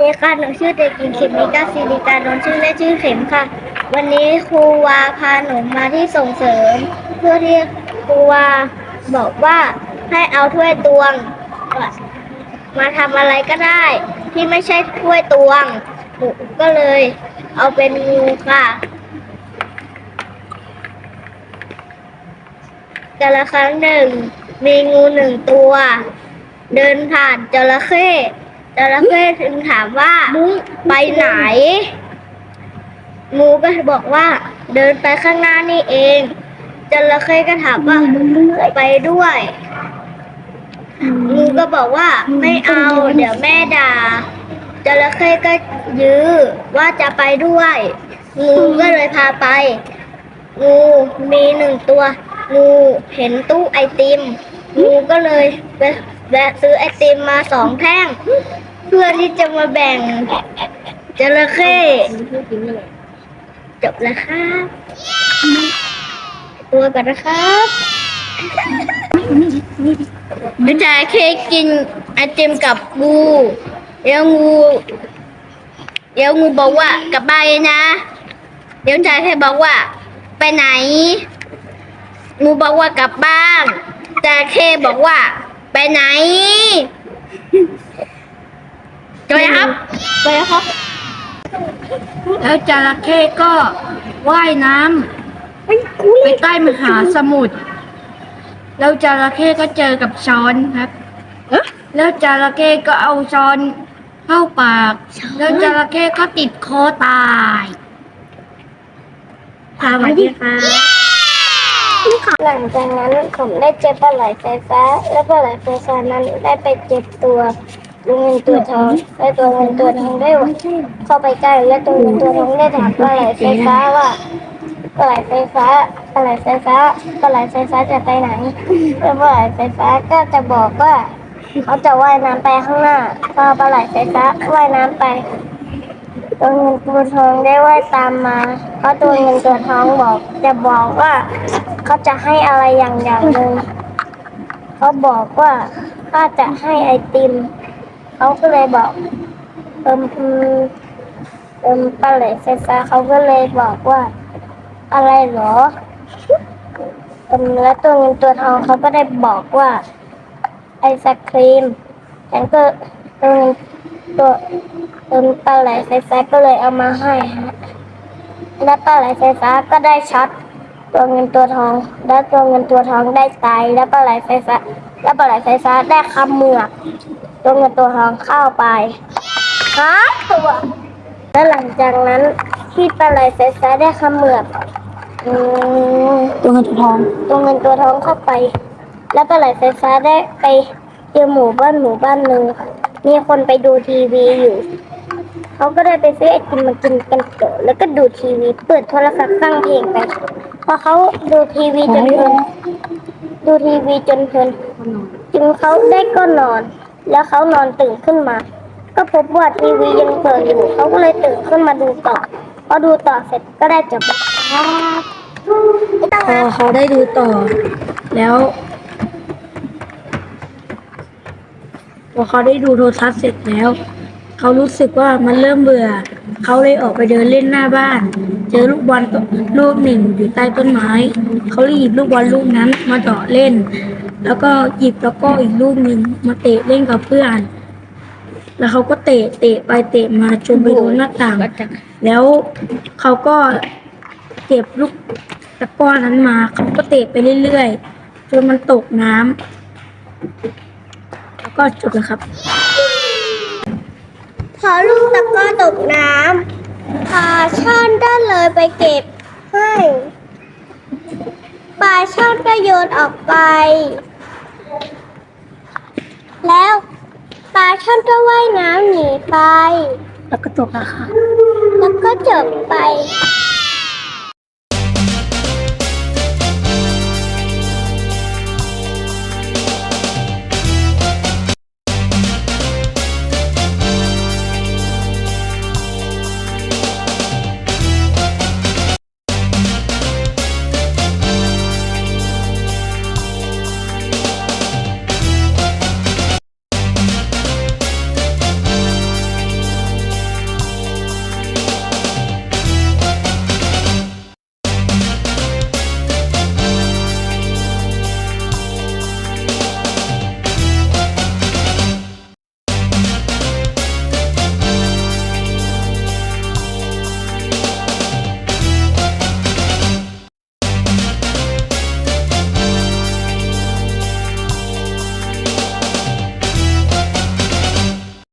เด็กค่ะหนูชื่อเด็กหญิงเขมิกาศิริการนนชื่อเล่นชื่อเข็มค่ะ วันนี้ครูวาพาหนูมาที่ส่งเสริม เพื่อที่ครูวาบอกว่าให้เอาถ้วยตวง มาทำอะไรก็ได้ ที่ไม่ใช่ถ้วยตวงหนูก็เลย เอาเป็นงูค่ะแต่ละครั้งหนึ่ง มีงูหนึ่งตัว เดินผ่านจระเข้ จระเข้ถึงถามว่าไปไหน งูก็บอกว่า เดินไปข้างหน้านี่เองจระเข้ก็ถามว่าไปด้วยงูก็บอกว่าไม่เอา เดี๋ยวแม่ด่าจระเข้ก็ยื้อว่าจะไปด้วย งูก็เลยพาไป งูมีหนึ่งตัว งูเห็นตู้ไอติม งูก็เลยไปแวะซื้อไอติมมาสองแท่ง เพื่อที่จะมาแบ่งจระเข้จบแล้วครับตัวกันนะครับจารเคกินไอติมกับงูเดี๋ยวงูเดี๋ยวงูบอกว่ากลับบ้านนะ เดี๋ยวชายแค่บอกว่า ไปไหนงูบอกว่ากลับบ้านจาเคบอกว่า ไปไหน จอยครับไปแล้วครับ แล้วจระเข้ก็ว่ายน้ำไปใต้มหาสมุทรแล้วจระเข้ก็เจอกับช้อนครับ แล้วจระเข้ก็เอาช้อนเข้าปาก แล้วจระเข้ก็ติดคอตายสวัสดีค่ะหลังจากนั้นผมได้เจอปลาไหลไฟฟ้า และปลาไหลไฟฟ้านั้นได้ไปเจ็บตัว ตัวเงินตัวทองและตัวเงินตัวทองได้เข้าไปใกล้และตัวเงินตัวทองได้ถามปลาไหลไฟฟ้าว่าปลาไหลไฟฟ้าปลาไหลไฟฟ้าปลาไหลไฟฟ้าจะไปไหนแล้วปลาไหลไฟฟ้าก็จะบอกว่าเขาจะว่ายน้ำไปข้างหน้าพอปลาไหลไฟฟ้าว่ายน้ำไป ตัวเงินตัวทองได้ว่ายตามมาเพราะตัวเงินตัวทองบอก จะบอกว่าเขาจะให้อะไรอย่างอย่างหนึ่งเขาบอกว่าถ้าจะให้ไอติม เขาก็เลยบอกเอิมเอิมปลาไหลไฟฟ้าเขาก็เลยบอกว่าอะไรเหรอเอิมแล้วตัวเงินตัวทองเขาก็ได้บอกว่าไอศครีมฉันก็เงินตัวเอิมปลาไหลไฟฟ้าก็เลยเอามาให้ฮะและปลาไหลไฟฟ้าก็ได้ช็อตตัวเงินตัวทอง และตัวเงินตัวทองได้ตาย และปลาไหลไฟฟ้า และปลาไหลไฟฟ้าได้คำเหมือก ตัวเงินตัวทองเข้าไปฮะตัว และหลังจากนั้นที่ปลาไหลไฟฟ้าได้คำเหมือกอืมตัวเงินตัวทอง ตัวเงินตัวทองเข้าไป แล้วปลาไหลไฟฟ้าได้ไปเจอหมู่บ้านหมู่บ้านหนึ่งมีคนไปดูทีวีอยู่ เขาก็ได้ไปซื้อไอติมมากินกันต่อแล้วก็ดูทีวี เปิดโทรศัพท์ฟังเพลงไป พอเขาดูทีวีจนเพลินดูทีวีจนเพลินจึงเขาได้ก็นอน แล้วเขานอนตื่นขึ้นมา ก็พบว่าทีวียังเปิดอยู่ เขาก็เลยตื่นขึ้นมาดูต่อ พอดูต่อเสร็จก็ได้จบครับพอเขาได้ดูต่อ แล้วพอเขาได้ดูโทรทัศน์เสร็จแล้ว เขารู้สึกว่ามันเริ่มเบื่อ เขาเลยออกไปเดินเล่นหน้าบ้าน เจอลูกบอลลูกหนึ่งอยู่ใต้ต้นไม้ เขาเลยหยิบลูกบอลลูกนั้นมาเจาะเล่น แล้วก็หยิบแล้วก็อีกลูกหนึ่งมาเตะเล่นกับเพื่อน แล้วเขาก็เตะเตะไปเตะมาจนไปโดนหน้าต่าง แล้วเขาก็เก็บลูกตะกร้อนั้นมา เขาก็เตะไปเรื่อยๆจนมันตกน้ำแล้วก็จบแล้วครับ พอลูกตะกร้อตกน้ำปลาช่อนได้เลยไปเก็บให้ปลาช่อนก็โยนออกไป แล้วปลาช่อนก็ว่ายน้ำหนีไป แล้วก็จบแล้วค่ะ แล้วก็จบไป